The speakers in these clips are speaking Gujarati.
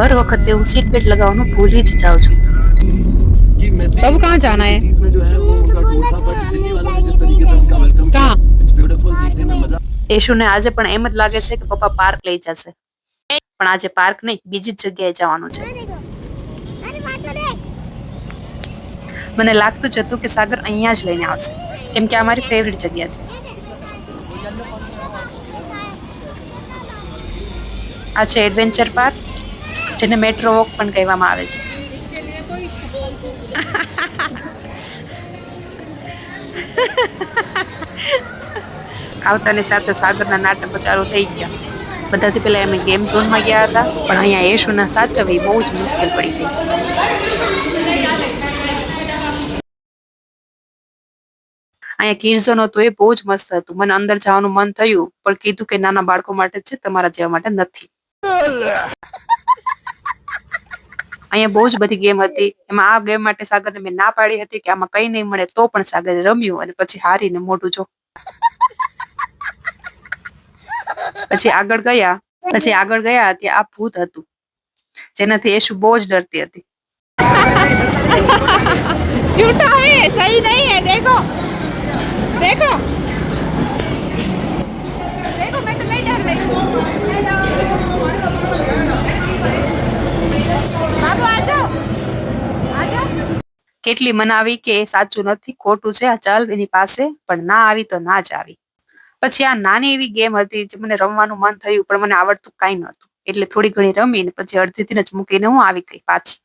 હર વખતે હું સીટ બેલ્ટ લગાવવાનું ભૂલી જ જાઉં છું बाबू कहाँ जाना है इसमें जो है वो उनका टूर था बट दिल्ली वालों ने जिस तरीके से उनका वेलकम किया कहाँ इट्स ब्यूटीफुल देखने में मजा યશુને આજે પણ એમ જ લાગે છે કે પપ્પા પાર્ક લઈ જશે પણ આજે પાર્ક નહીં બીજી જ જગ્યાએ જવાનું છે મને લાગતું જ હતું કે સાગર અહીંયા જ લઈને આવશે કેમ કે આ મારી ફેવરિટ જગ્યા છે આ છે એડવેન્ચર પાર્ક જેને મેટ્રો વોક પણ કહેવામાં આવે છે. આવતાની સાથે સાગરના નાટકો ચાલુ થઈ ગયા. બધાથી પહેલાં અમે ગેમ ઝોનમાં ગયા હતા, પણ અહીંયા યશુના સાચવવી બહુ જ મુશ્કેલ પડી ગઈ. અહીંયા કિડઝોન હતું એ બહુ જ મસ્ત હતું. મને અંદર જવાનું મન થયું, પણ કીધું કે નાના બાળકો માટે છે, તમારા જેવા માટે નથી. અહીંયા બહુ જ બધી ગેમ હતી એમાં આ ગેમ માટે સાગરને મેં ના પાડી હતી કે આમાં કઈ નહીં મળે તો પણ સાગરે રમ્યું અને પછી હારીને મોઢું જો પછી આગળ ગયા પછી આગળ ગયા ત્યાં આ ભૂત હતું જેનાથી યશુ બહુ જ ડરતી હતી झूठा है सही नहीं है देखो देखो देखो કેટલી મનાવી કે એ સાચું નથી ખોટું છે આ ચાલ એની પાસે પણ ના આવી તો ના જ આવી. પછી આ નાની એવી ગેમ હતી જે મને રમવાનું મન થયું પણ મને આવડતું કાંઈ નહોતું. એટલે થોડી ઘણી રમીને પછી અડધીથી જ મૂકીને હું આવી ગઈ પાછી.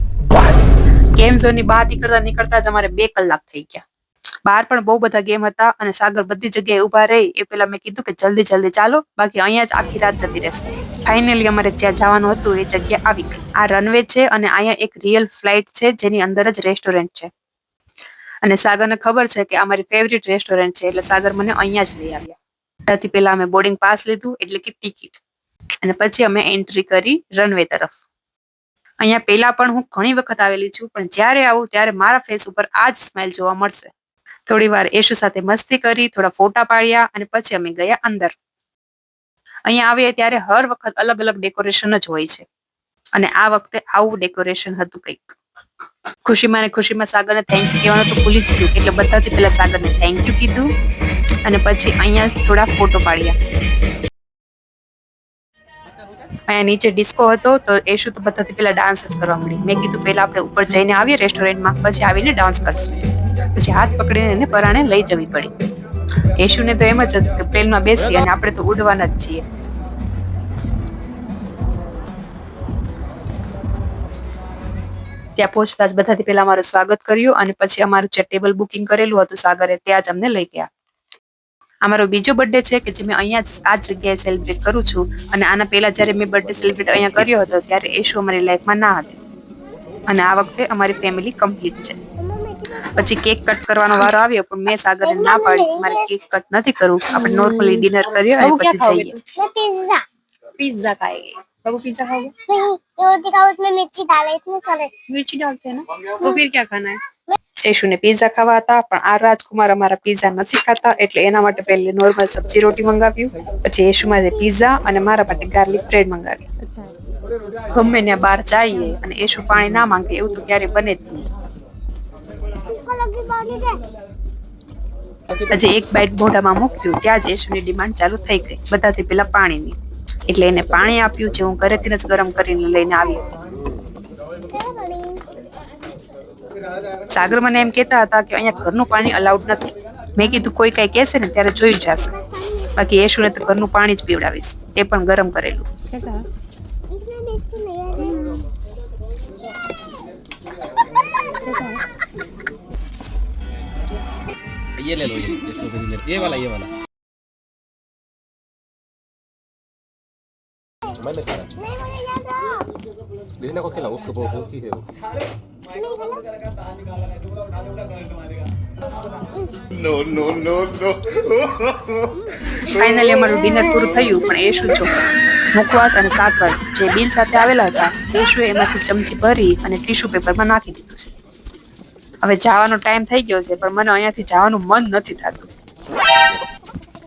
ગેમ ઝોનની બહાર નીકળતા નીકળતા જ અમારે બે કલાક થઈ ગયા. બહાર પણ બહુ બધા ગેમ હતા અને સાગર બધી જગ્યાએ ઊભા રહી એ પહેલા મેં કીધું કે જલ્દી જલ્દી ચાલો. બાકી અહીંયા જ આખી રાત જતી રહેશે. ફાઇનલી અમારે જ્યાં જવાનું હતું એ જગ્યા આવી ગઈ. આ રનવે છે અને અહીંયા એક રિયલ ફ્લાઇટ છે જેની અંદર જ રેસ્ટોરન્ટ છે. અને સાગરને ખબર છે કે આ મારી ફેવરિટ રેસ્ટોરન્ટ છે એટલે સાગર મને અહીંયા જ લઈ આવ્યા. ત્યાંથી પહેલા અમે બોર્ડિંગ પાસ લીધું, એટલે કે ટિકિટ અને પછી અમે એન્ટ્રી કરી રનવે તરફ. અહીંયા પહેલા પણ હું ઘણી વખત આવેલી છું, પણ જ્યારે આવું ત્યારે મારા ફેસ ઉપર આ જ સ્માઇલ જોવા મળશે. થોડી વાર એશુ સાથે મસ્તી કરી, થોડા ફોટા પાડ્યા અને પછી અમે ગયા અંદર. અહીંયા આવીએ ત્યારે હર વખત અલગ અલગ ડેકોરેશન જ હોય છે. અને આ વખતે આવું ડેકોરેશન હતું કંઈક. ખુશીમાં ને ખુશીમાં સાગરને થેન્ક યુ કહેવાનું તો ભૂલી જ ગયું, એટલે બધાથી પહેલા સાગરને થેન્ક યુ કીધું અને પછી અહીંયા થોડા ફોટો પાડ્યા. અહીંયા નીચે ડિસ્કો હતો તો એ શું તો બધાથી પહેલા ડાન્સ જ કરવા મળી મેં કીધું પહેલા આપણે ઉપર જઈને આવીએ રેસ્ટોરન્ટમાં પછી આવીને ડાન્સ કરશું. પછી હાથ પકડીને એને પરાણે લઈ જવી પડી. યશુને તો એમ જ પ્લેનમાં બેસી અને આપણે તો ઉડવાના જ છીએ. ત્યાં પહોંચતા જ બધાથી પહેલા અમારું સ્વાગત કર્યું અને પછી અમારું જે ટેબલ બુકિંગ કરેલું હતું સાગરે ત્યાં જ અમને લઈ ગયા. અમારો બીજો બર્થડે છે કે જે મેં અહીંયા આ જગ્યાએ સેલિબ્રેટ કરું છું અને આના પહેલા જ્યારે મેં બર્થડે સેલિબ્રેટ અહીંયા કર્યો હતો ત્યારે એ અમારી લાઈફમાં ના હતી. અને આ વખતે અમારી ફેમિલી કમ્પ્લીટ છે. પછી કેક કટ કરવાનો વારો આવ્યો પણ મેં સાગરને ના પાડી કે મારે કેક કટ નથી કરવું આપણે નોર્મલી ડિનર કરીએ અને પછી જઈએ मैं पिज्जा पिज्जा खाएंगे बाबू पिज्जा खाओगे नहीं ये दिखाओ उसमें मिर्ची डाला इतने सारे मिर्ची डालते हैं ना तो फिर क्या खाना है યશુને પિઝા ખાવા હતા પણ આ રાજકુમાર અમારા પિઝા નથી ખાતા એટલે એના માટે પહેલે નોર્મલ સબ્જી રોટી મંગાવ્યું પછી યશુ માટે પિઝા અને મારા માટે ગાર્લિક બ્રેડ મંગાવી ગમે ત્યાં બહાર જઈએ અને યશુ પાણી ના માંગે એવું તો ક્યારે બને જ નહીં હજી એક બાઈટ મોઢામાં મૂક્યું ત્યાં જ યશુની ડિમાન્ડ ચાલુ થઈ ગઈ. બધાથી પેલા પાણીની. એટલે એને પાણી આપ્યું જે હું ઘરેથી જ ગરમ કરીને લઈને આવી સાગર મને એમ કેતા હતા કે અહીંયા ઘરનું પાણી અલાઉડ નથી. મેં કીધું કોઈ કાંઈ કહેશે ને ત્યારે જોઈ જશે બાકી યશુને તો ઘરનું પાણી જ પીવડાવીશ. એ પણ ગરમ કરેલું. ये ले लो ये स्ट्रॉबेरी ले लो ये वाला ये वाला मैंने खाया नहीं मुझे याद आ लीना को खिलाओ उसको वो की है वो ફાઇનલી અમારું ડિનર પૂરું થયું પણ એ શું છો મુખવાસ અને સાકર જે બિલ સાથે આવેલા હતા યશુએ એમાંથી ચમચી ભરી અને ટીશ્યુ પેપરમાં નાખી દીધું છે હવે જવાનો ટાઈમ થઈ ગયો છે પણ મને અહીંયાથી જવાનું મન નથી થતું.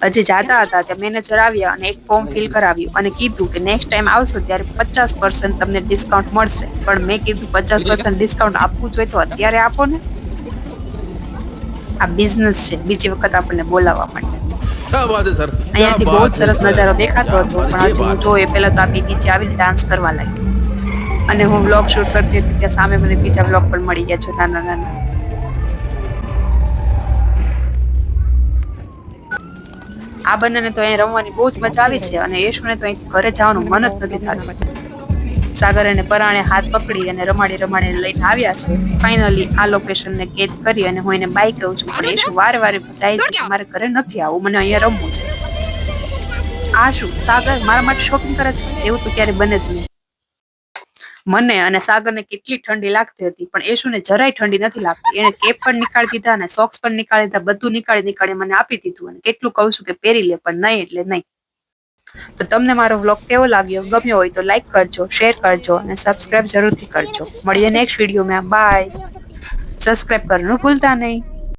હજી જાતા હતા ત્યાં મેનેજર આવ્યા અને એક ફોર્મ ફિલ કરાવ્યું અને કીધું કે નેક્સ્ટ ટાઈમ આવશો ત્યારે પચાસ પર્સન્ટ તમને ડિસ્કાઉન્ટ મળશે. પણ મેં કીધું પચાસ પર્સન્ટ ડિસ્કાઉન્ટ આપવું જોઈએ તો અત્યારે આપો ને. આ બિઝનેસ છે બીજી વખત આપણને બોલાવવા માટે. અહીંયાથી બહુ જ સરસ નજારો દેખાતો હતો પણ આજે હું જોઉં એ પહેલા તો આપી નીચે આવીને ડાન્સ કરવા લાગી. અને હું બ્લોગ શૂટ કરતી હતી ત્યાં સામે મને બીજા બ્લોગ પણ મળી ગયા છે નાના નાના. આ બંનેને તો અહીં રમવાની બહુ જ મજા આવી છે અને યશુને તો અહીંથી ઘરે જવાનું મન જ નથી થતું. સાગર એને પરાણે હાથ પકડી અને રમાડી રમાડી લઈને આવ્યા છે. ફાઇનલી આ લોકેશનને કેદ કરી અને હું એને બાય કહું છું. પણ યશુ વારે વારે જાય છે મારે ઘરે નથી આવું, મને અહીંયા રમવું છે. આ શું? સાગર, મારા માટે શોપિંગ કરે છે? એવું તો ક્યારે બને જ નહીં. મને અને સાગરને કેટલી ઠંડી લાગતી હતી, પણ એશુને જરાય ઠંડી નથી લાગતી. એને કેપ પણ નીકાળી દીધા અને સોક્સ પણ નીકાળી દીધા, બધું નીકાળી નીકાળી મને આપી દીધું અને કેટલું કહું છું કે પહેરી લે, પણ નહીં એટલે નહીં. તો તમને મારો વ્લોગ કેવો લાગ્યો, ગમ્યો હોય તો લાઈક કરજો શેર કરજો અને સબસ્ક્રાઇબ જરૂરથી કરજો. મળીએ નેક્સ્ટ વિડીયોમાં બાય સબસ્ક્રાઇબ કરવાનું ભૂલતા નહીં.